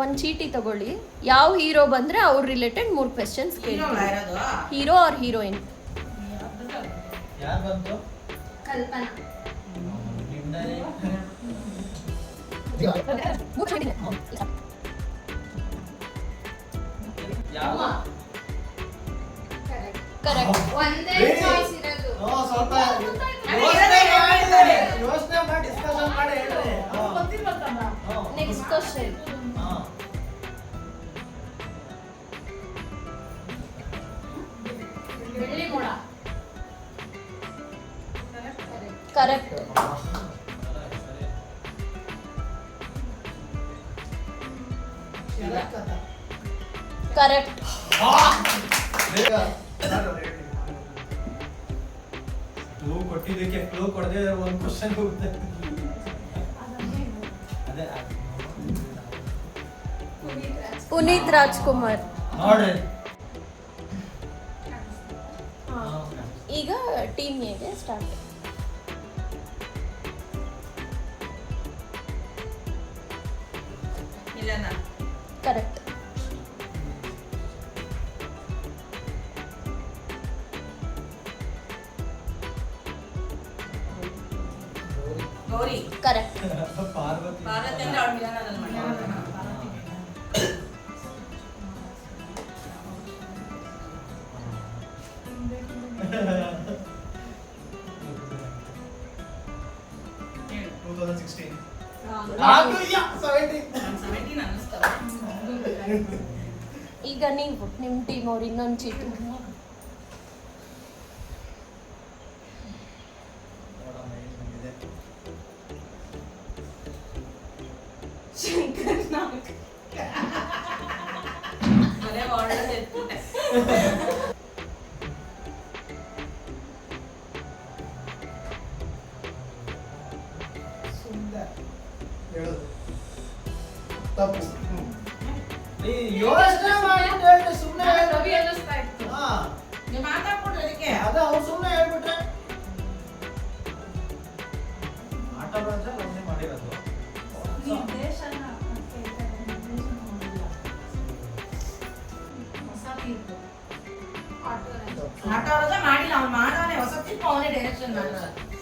ಒಂದು ಚೀಟಿ ತಗೊಳ್ಳಿ. ಯಾವ ಹೀರೋ ಬಂದರೆ ಅವ್ರ ರಿಲೇಟೆಡ್ ಮೂರು ಕ್ವೆಶನ್ಸ್ ಕೇಳಿ ಹೀರೋ ಆರ್ ಹೀರೋಯಿನ್ ಯಾರು ಬಂತು? ಕಲ್ಪನಾ. ನಿಮ್ದೇ ಯಾವ ಕರೆಕ್ಟ್ ಒಂದೇ क्वेश्चन करेक्ट करेक्ट दो कोटी देके फ्लो कर दे वन क्वेश्चन को उत्तर अरे ಕ್ವಶನ್ ಹೋಗುತ್ತೆ ಅದೇ ಪುನೀತ್ ರಾಜ್ಕುಮಾರ್ ನೋಡ್ರಿ ಈಗ ಟೀಮ್ ಎಗೆ start correct Gauri correct Parvati Bharat ಅಂದ್ರೆ ಅವಳು ಮಿಲನದಲ್ಲಿ ಮಾಡ್ಯಾಳ. ಹೇಳು. 2016 ನಾನು ನಾಲ್ಕು, ಯಾ, 17. 17 ಅನ್ನಿಸ್ತವ. ಈಗ ನೀವು ನಿಮ್ಮ ಟೀಮ್ ಅವ್ರು ಇನ್ನೊಂದು ಚೀಟಿ ನೋಡಮ್ಮ ಏನ್ ಬಂದಿದೆ. ಶಂಕರ್ ನಾಗ್. ಬರೇ order ಎತ್ಬಿಟ್ಟೆ. ಹೇಳು. ತಪ್ಪು. ನೀ ಯೋಚ್ನೆ ಮಾಡ್ಬಿಟ್ಟು ನಾನು ಹೇಳ್ರಿ. ರವಿ ಅನ್ನಿಸ್ತಾ ಇತ್ತು. ಹಾ. ನೀವು ಮಾತಾಡ್ಬಿಡ್ರಿ ಅದಕ್ಕೆ. ಅದ ಅವ್ರು ಸುಮ್ನೆ ಹೇಳ್ಬಿಟ್ರೆ. ಬಂದ್ರೆ ಅವನೇ ಮಾಡಿರೋದು. ಆಟ ಮಾಡಿಲ್ಲ ಅವ್ನು ಮಾಡವನೇ ಹೊಸ ತಿಪ್ಪ ಅವನೇ ಡೈರೆಕ್ಷನ್ ಮಾಡೋದು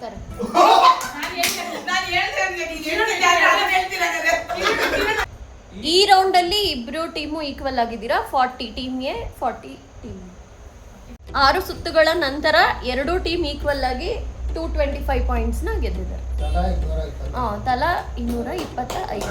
ಕರೆಕ್ಟ್ ನಾನು ನೀನ್ ಹೇಳಿದ್ದೆ ಅದನ್ನ ಹೇಳ್ತೀರ ಹಾಗಾದ್ರೆ. ಈ ರೌಂಡ್ ಅಲ್ಲಿ ಇಬ್ರು ಟೀಮು ಈಕ್ವಲ್ ಆಗಿದ್ದೀರಾ? ಫಾರ್ಟಿ ಟೀಮ್ಗೆ ಫಾರ್ಟಿ ಟೀಮ್ ಆರು ಸುತ್ತುಗಳ ನಂತರ ಎರಡೂ ಟೀಮ್ ಈಕ್ವಲ್ ಆಗಿ ಟೂ ಟ್ವೆಂಟಿ ಫೈವ್ ಪಾಯಿಂಟ್ಸ್ನ ಗೆದ್ದಿದ್ದಾರೆ. ತಲಾ ಇನ್ನೂರ ಇಪ್ಪತ್ತು. ಹಾಂ ತಲಾ ಇನ್ನೂರ ಇಪ್ಪತ್ತ ಐದು